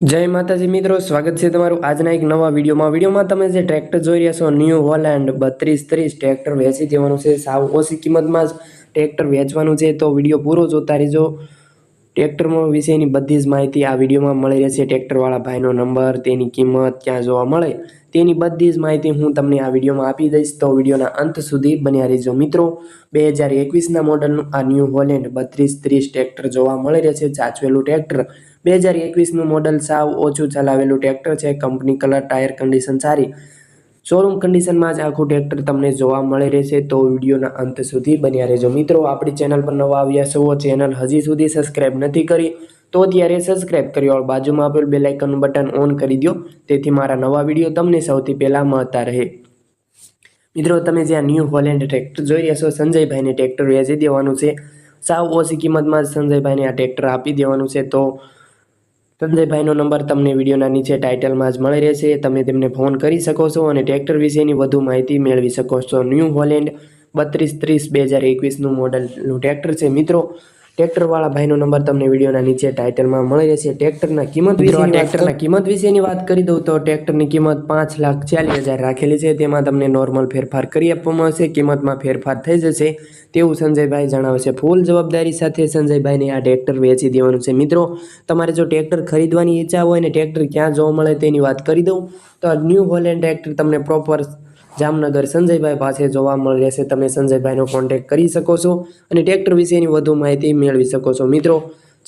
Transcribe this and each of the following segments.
જય માતાજી મિત્રો, સ્વાગત છે તમારું આજના એક નવા વિડીયોમાં. વિડીયોમાં તમે જે ટ્રેક્ટર જોઈ રહ્યા છો ન્યૂ હોલેન્ડ બત્રીસ ત્રીસ ટ્રેક્ટર વેચી દેવાનું છે. સાવ ઓછી કિંમતમાં જ ટ્રેક્ટર વેચવાનું છે. તો વીડિયો પૂરો જોતા રહેજો. ટ્રેક્ટરમાં વિશેની બધી જ માહિતી આ વિડીયોમાં મળી રહેશે. ટ્રેક્ટરવાળા ભાઈનો નંબર, તેની કિંમત, ક્યાં જોવા મળે, તેની બધી જ માહિતી હું તમને આ વિડીયોમાં આપી દઈશ. તો વિડીયોના અંત સુધી બન્યા રહેજો મિત્રો. બે હજાર એકવીસના મોડલનું આ ન્યૂ હોલેન્ડ બત્રીસ ત્રીસ ટ્રેક્ટર જોવા મળી રહેશે. ચાચવેલું ટ્રેક્ટર. બે હજાર એકવીસનું મોડલ સાવ ઓછું ચલાવેલું ટ્રેક્ટર છે. કંપની કલર, ટાયર કન્ડિશન સારી. શોરૂમ કન્ડિશનમાં જ આખું ટ્રેક્ટર તમને જોવા મળી રહેશે. તો વિડીયોના અંત સુધી બન્યા રહેજો. મિત્રો, આપણી ચેનલ પર નવા આવ્યા છો ચેનલ હજી સુધી સબસ્ક્રાઈબ નથી કરી, તો ત્યારે સબસ્ક્રાઇબ કરી ઓળ બાજુમાં આપેલ બે લાઇકનનું બટન ઓન કરી દો. તેથી મારા નવા વીડિયો તમને સૌથી પહેલાં મળતા રહે. મિત્રો, તમે જ્યાં ન્યૂ હોલેન્ડ ટ્રેક્ટર જોઈ રહ્યા છો, સંજયભાઈને ટ્રેક્ટર વેચી દેવાનું છે. સાવ ઓછી કિંમતમાં સંજયભાઈને આ ટ્રેક્ટર આપી દેવાનું છે. તો સંજયભાઈનો નંબર તમને વિડીયોના નીચે ટાઇટલમાં જ મળી રહેશે. તમે તેમને ફોન કરી શકો છો અને ટ્રેક્ટર વિશેની વધુ માહિતી મેળવી શકો છો. ન્યૂ હોલેન્ડ બત્રીસ ત્રીસ બે હજાર એકવીસનું મોડલનું ટ્રેક્ટર છે. મિત્રો ટ્રેક્ટરવાળા ભાઈનો નંબર તમને વિડીયોના નીચે ટાઇટલમાં મળી રહેશે. ટ્રેક્ટરના કિંમત વિશે ટ્રેક્ટરના કિંમત વિશેની વાત કરી દઉં તો ટ્રેક્ટરની કિંમત પાંચ લાખ ચાલીસ હજાર રાખેલી છે. તેમાં તમને નોર્મલ ફેરફાર કરી આપવામાં આવશે. કિંમતમાં ફેરફાર થઈ જશે તેવું સંજયભાઈ જણાવે છે ફૂલ જવાબદારી સાથે સંજયભાઈને આ ટ્રેક્ટર વેચી દેવાનું છે. મિત્રો તમારે જો ટ્રેક્ટર ખરીદવાની ઈચ્છા હોય ને ટ્રેક્ટર ક્યાં જોવા મળે તેની વાત કરી દઉં. તો ન્યૂ હોલેન્ડ ટ્રેક્ટર તમને પ્રોપર જામનગર સંજયભાઈ પાસે જોવા મળી રહેશે. તમે સંજયભાઈનો કોન્ટેક્ટ કરી શકો છો અને ટ્રેક્ટર વિશેની વધુ માહિતી મેળવી શકો છો. મિત્રો,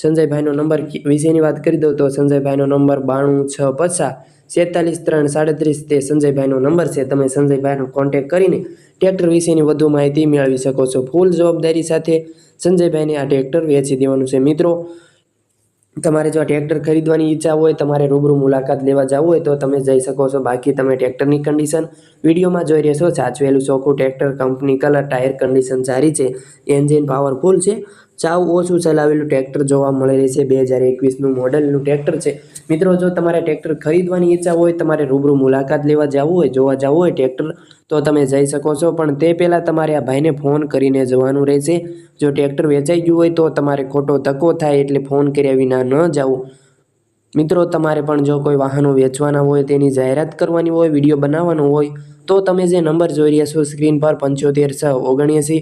સંજયભાઈનો નંબર વિશેની વાત કરી દઉં તો સંજયભાઈનો નંબર બાણું છ પચાસ છેતાલીસ ત્રણ સાડત્રીસ તે સંજયભાઈનો નંબર છે. તમે સંજયભાઈનો કોન્ટેક્ટ કરીને ટ્રેક્ટર વિશેની વધુ માહિતી મેળવી શકો છો. ફૂલ જવાબદારી સાથે સંજયભાઈને આ ટ્રેક્ટર વેચી દેવાનું છે. મિત્રો તમારે જો ટ્રેક્ટર ખરીદવાની ઈચ્છા હોય, તમારે રૂબરૂ મુલાકાત લેવા જવું હોય તો તમે જઈ શકો છો. બાકી તમે ટ્રેક્ટરની કન્ડિશન વિડીયોમાં જોઈ રહેશો સાચવેલું ચોખ્ખું tractor company colour tyre condition સારી છે. એન્જિન પાવરફુલ છે. ચાવ ઓછું ચલાવેલું ટ્રેક્ટર જોવા મળી રહેશે બે હજાર એકવીસનું મોડલનું ટ્રેક્ટર છે. મિત્રો, જો તમારે ટ્રેક્ટર ખરીદવાની ઈચ્છા હોય, તમારે રૂબરૂ મુલાકાત લેવા જવું હોય, જોવા જવું હોય ટ્રેક્ટર, તો તમે જઈ શકો છો. પણ તે પહેલાં તમારે આ ભાઈને ફોન કરીને જવાનું રહેશે. જો ટ્રેક્ટર વેચાઈ ગયું હોય, તો તમારે ખોટો ધક્કો થાય એટલે ફોન કર્યા વિના ન જવું. મિત્રો, તમારે પણ જો કોઈ વાહનો વેચવાના હોય, તેની જાહેરાત કરવાની હોય, વીડિયો બનાવવાનો હોય, તો તમે જે નંબર જોઈ રહ્યા છો, સ્ક્રીન પર પંચોતેર છ ઓગણએંસી